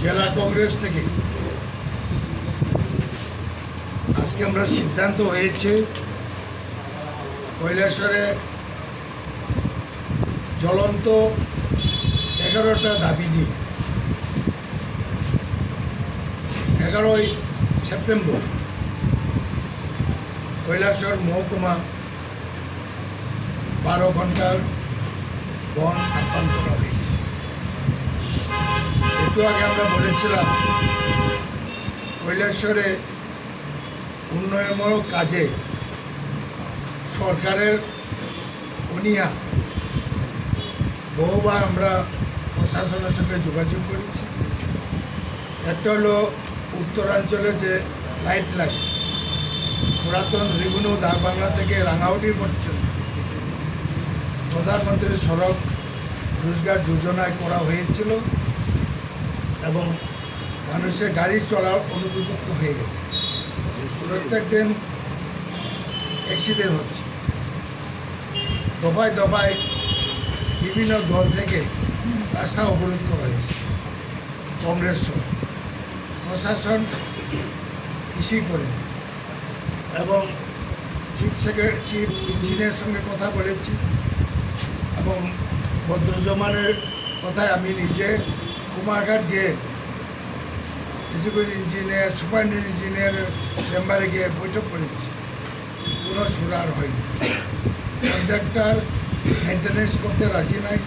জেলা কংগ্রেস থেকে। আজকে আমরা সিদ্ধান্ত হয়েছে, কৈলাসরে জ্বলন্ত এগারোটা দাবি নিয়ে। এগারোই সেপ্টেম্বর, কৈলাসর মহকুমা বারো ঘণ্টার বন করা হয়েছে একটু আগে আমরা বলেছিলাম কৈলাসরে উন্নয়নমূলক কাজে সরকারের অনিয়া, বহুবার আমরা প্রশাসনের সঙ্গে যোগাযোগ করেছি। একটা হলো উত্তরাঞ্চলে যে লাইট লাইন পুরাতন রেভিনিউ বাংলা থেকে রাঙাউটি পর্যন্ত, প্রধানমন্ত্রী সড়ক রোজগার যোজনায় করা হয়েছিল। এবং মানুষের গাড়ি চলার অনুপযুক্ত হয়ে গেছে। প্রত্যেক দিন অ্যাক্সিডেন্ট হচ্ছে। দফায় দফায় বিভিন্ন দল থেকে রাস্তা অবরোধ করা হয়েছে, কংগ্রেস প্রশাসন কিছুই করে এবং চিফ সেক্রেটারি চিফ ইঞ্জিনিয়ার সঙ্গে কথা বলেছি এবং বদ্রজমানের কথায় আমি নিজে কুমারঘাট গিয়ে এক্সিকিউটিভ ইঞ্জিনিয়ার সুপারিনটেন্ডেন্ট ইঞ্জিনিয়ারের চেম্বারে গিয়ে বৈঠক করেছি কোনো সুরার হয়নি। কন্ট্রাক্টর মেনটেন্যান্স করতে রাজি নাই।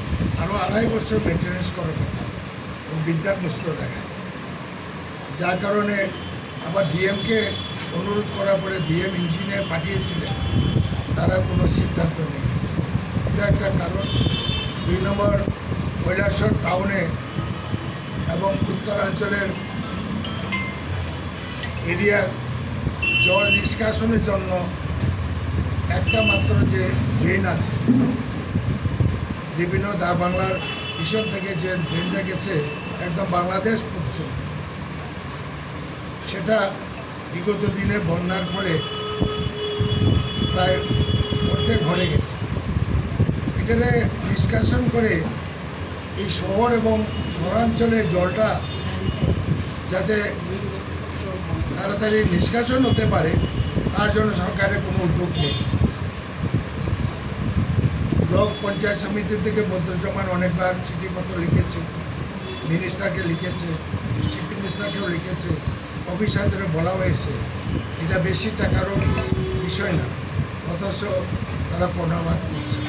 আরও আড়াই বছর মেনটেন্যান্স করার কথা। ও বিদ্যাগ্রস্ত দেখায় যার কারণে আবার ডিএমকে অনুরোধ করার পরে ডিএম ইঞ্জিনিয়ার পাঠিয়েছিলেন। তারা কোনো সিদ্ধান্ত নেই এটা একটা কারণ। দুই নম্বর, কৈলাসর টাউনে এবং উত্তরাঞ্চলের এরিয়ার জল নিষ্কাশনের জন্য একটা মাত্র যে ড্রেন আছে, বিভিন্ন দা বাংলার মিশন থেকে যে ড্রেনটা গেছে, একদম বাংলাদেশ পর্যন্ত সেটা বিগত দিনে বন্যার ফলে প্রায় প্রত্যেক ঘরে গেছে। এখানে নিষ্কাশন করে এই শহর এবং শহরাঞ্চলে জলটা যাতে তাড়াতাড়ি নিষ্কাশন হতে পারে, তার জন্য সরকারের কোনো উদ্যোগ নেই ব্লক পঞ্চায়েত সমিতির থেকে বদ্রজমান অনেকবার চিঠিপত্র লিখেছে, মিনিস্টারকে লিখেছে, চিফ মিনিস্টারকেও লিখেছে অফিসারদের বলা হয়েছে এটা বেশি টাকারও বিষয় না, অথচ তারা কর্ণপাত করছে।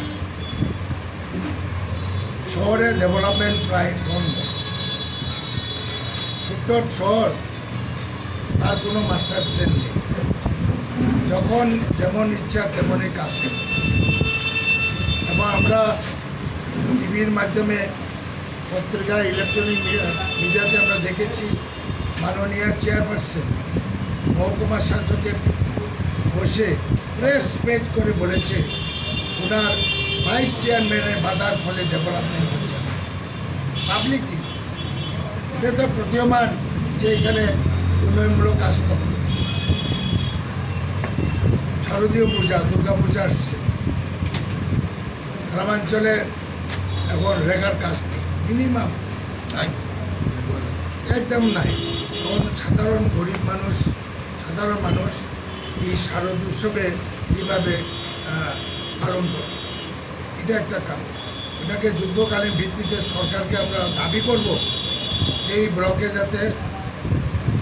শহরে ডেভেলপমেন্ট প্রায় বন্ধ। ছোট্ট শহর, তার কোনো মাস্টার প্ল্যান নেই। যখন যেমন ইচ্ছা তেমনই কাজ করছে। এবং আমরা টিভির মাধ্যমে পত্রিকা ইলেকট্রনিক মিডিয়াতে আমরা দেখেছি, মাননীয় চেয়ারপারসন মহকুমা শাসকে বসে প্রেস পেজ করে বলেছে ওনার ভাইস চেয়ারম্যানের বাধার ফলে ডেভেলপমেন্ট হচ্ছে। পাবলিকলি এটা তো প্রতীয়মান যে এখানে উন্নয়নমূলক কাজ করবে শারদীয় পূজা, দুর্গা পূজা আসছে। গ্রামাঞ্চলে এখন রেগার কাজ মিনিমাম নাই। একদম নাই। এখন সাধারণ গরিব মানুষ, সাধারণ মানুষ এই শারদ উৎসবে কীভাবে পালন করে এটা একটা কারণ এটাকে যুদ্ধকালীন ভিত্তিতে সরকারকে আমরা দাবি করব এই ব্লকে যাতে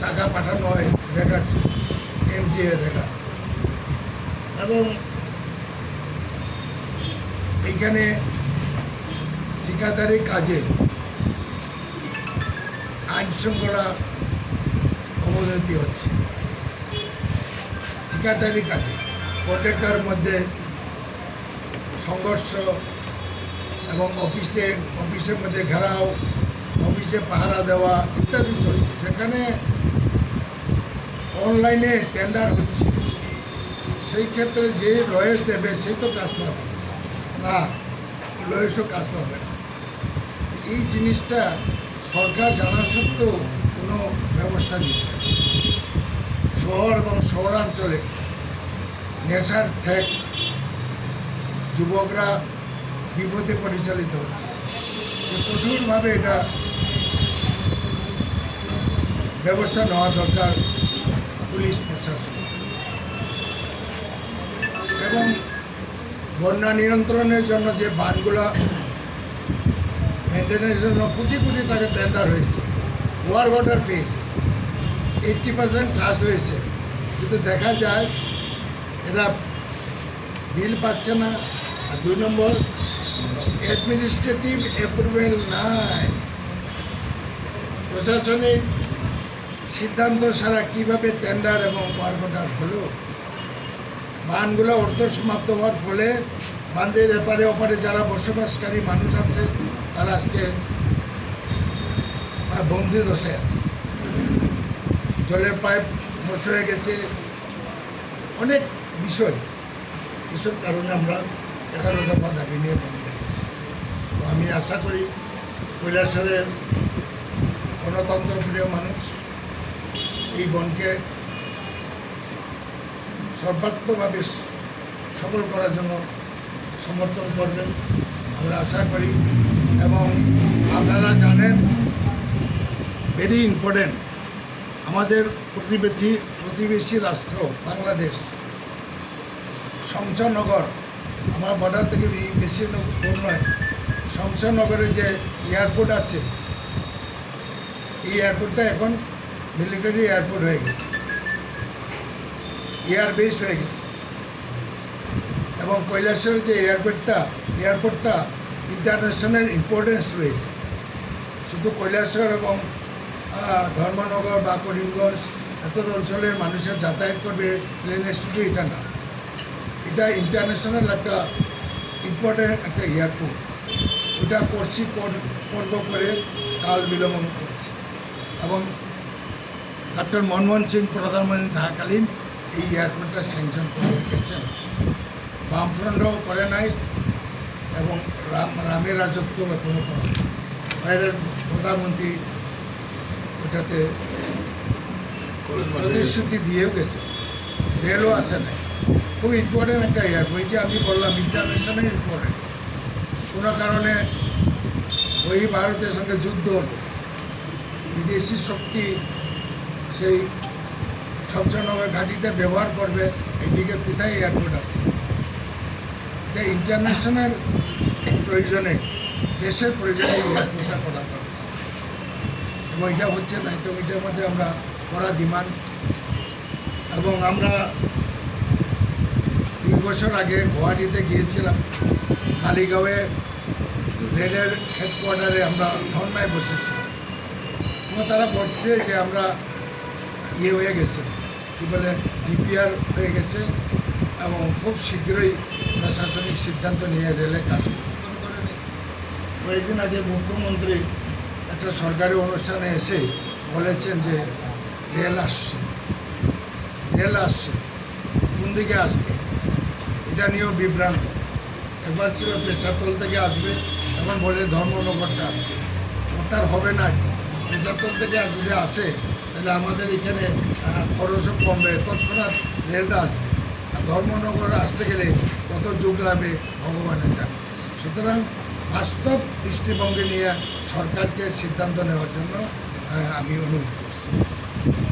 টাকা পাঠানো হয় রেগার এমজিএ রেগা। এবং এইখানে ঠিকাদারি কাজে আইন শৃঙ্খলা অবনতি হচ্ছে। ঠিকাদারি কাজে কন্ট্রাক্টর মধ্যে সংঘর্ষ এবং অফিসে, অফিসের মধ্যে ঘেরাও, অফিসে পাহারা দেওয়া ইত্যাদি চলছে। সেখানে অনলাইনে টেন্ডার হচ্ছে। সেই ক্ষেত্রে যে লয়েস দেবে সেই তো কাজ পাবে না। লয়েসও কাজ পাবে না। এই জিনিসটা সরকার জানা সত্ত্বেও কোনো ব্যবস্থা নিচ্ছে। শহর এবং শহরাঞ্চলে নেশার ঠেক যুবকরা বিপদে পরিচালিত হচ্ছে। সে কঠোরভাবে এটা ব্যবস্থা নেওয়া দরকার পুলিশ প্রশাসন। এবং বন্যা নিয়ন্ত্রণের জন্য যে বানগুলো মেনটেন্যান্সের জন্য কোটি কোটি টাকা টেন্ডার হয়েছে ওয়ার অর্ডার পেয়েছে এইটটি পার্সেন্ট কাজ হয়েছে। কিন্তু দেখা যায়, এরা বিল পাচ্ছে না। আর দুই নম্বর অ্যাডমিনিস্ট্রেটিভ অ্যাপ্রুভেল নাই। প্রশাসনিক সিদ্ধান্ত ছাড়া কীভাবে টেন্ডার এবং অর্ডার হলো? বানগুলো অর্ধ সমাপ্ত হওয়ার ফলে বান্ধের এপারে ওপারে যারা বসবাসকারী মানুষ আছে, তারা আজকে বন্দি দশায় আছে। জলের পাইপ নষ্ট হয়ে গেছে। অনেক বিষয়। এসব কারণে আমরা এগারো দফা দাবি নিয়ে বন্ধ তো আমি আশা করি কৈলাসরের গণতন্ত্রপ্রিয় মানুষ এই বনকে সর্বাত্মকভাবে সফল করার জন্য সমর্থন করবেন। আমরা আশা করি এবং আপনারা জানেন ভেরি ইম্পর্টেন্ট আমাদের প্রতিবেশী প্রতিবেশী রাষ্ট্র বাংলাদেশ, শমশানগর আমার বর্ডার থেকে বেশি দূর নয়। শমশানগরে যে এয়ারপোর্ট আছে, এই এয়ারপোর্টটা এখন মিলিটারি এয়ারপোর্ট হয়ে গেছে। এয়ার বেস হয়ে গেছে। এবং কৈলাসের যে এয়ারপোর্টটা এয়ারপোর্টটা ইন্টারন্যাশনাল ইম্পর্টেন্স রয়েছে। শুধু কৈলাসর এবং ধর্মনগর বা করিমগঞ্জ এত অঞ্চলের মানুষের যাতায়াত করবে প্লেনের শুধু এটা না। এটা ইন্টারন্যাশনাল একটা ইম্পর্টেন্ট একটা এয়ারপোর্ট ওটা করছি কর- করব করে কাল বিলম্ব করছি। এবং ডক্টর মনমোহন সিং প্রধানমন্ত্রী থাকাকালীন এই এয়ারপোর্টটা স্যাংশন করে রেখেছেন। বামফ্রন্টও করে নাই এবং রাম রামের রাজত্ব এখনও করা বাইরের প্রধানমন্ত্রী ওটাতে প্রতিশ্রুতি দিয়েও গেছে। রেলও আসে নাই। খুব ইম্পর্টেন্ট একটা এয়ারপোর্ট যে আমি বললাম ইন্টারন্যাশনাল ইম্পর্টেন্ট কোনো কারণে ওই ভারতের সঙ্গে যুদ্ধ হলো। বিদেশি শক্তি সেই শমশানগর ঘাঁটিটা ব্যবহার করবে, এদিকে কোথায় এয়ারপোর্ট আছে? তাই ইন্টারন্যাশনাল প্রয়োজনে, দেশের প্রয়োজনে এয়ারপোর্টটা করা দরকার। এবং এটা হচ্ছে না তো এটার মধ্যে আমরা করা ডিমান্ড এবং আমরা দুই বছর আগে গুয়াহাটিতে গিয়েছিলাম। মালিগাঁওয়ে রেলের হেডকোয়ার্টারে আমরা ধর্নায় বসেছিলাম এবং তারা বলছে যে আমরা ইয়ে হয়ে গেছে, কী বলে ডিপিআর হয়ে গেছে এবং খুব শীঘ্রই প্রশাসনিক সিদ্ধান্ত নিয়ে রেলে কাজ কয়েকদিন আগে মুখ্যমন্ত্রী একটা সরকারি অনুষ্ঠানে এসে বলেছেন যে রেল আসছে। রেল আসছে। কোন দিকে আসবে? এটা নিয়েও বিভ্রান্ত। একবার ছিল পেশাতল থেকে আসবে, এখন বলে ধর্মনগরটা আসবে। তার হবে না। পেশাতল থেকে যদি আসে, তাহলে আমাদের এখানে খরচও কমবে। তৎক্ষণাৎ রেলটা আসবে। আর ধর্মনগর আসতে গেলে কত যুগ লাগবে ভগবানের জানে। সুতরাং বাস্তব দৃষ্টিভঙ্গি নিয়ে সরকারকে সিদ্ধান্ত নেওয়ার জন্য আমি অনুরোধ করছি।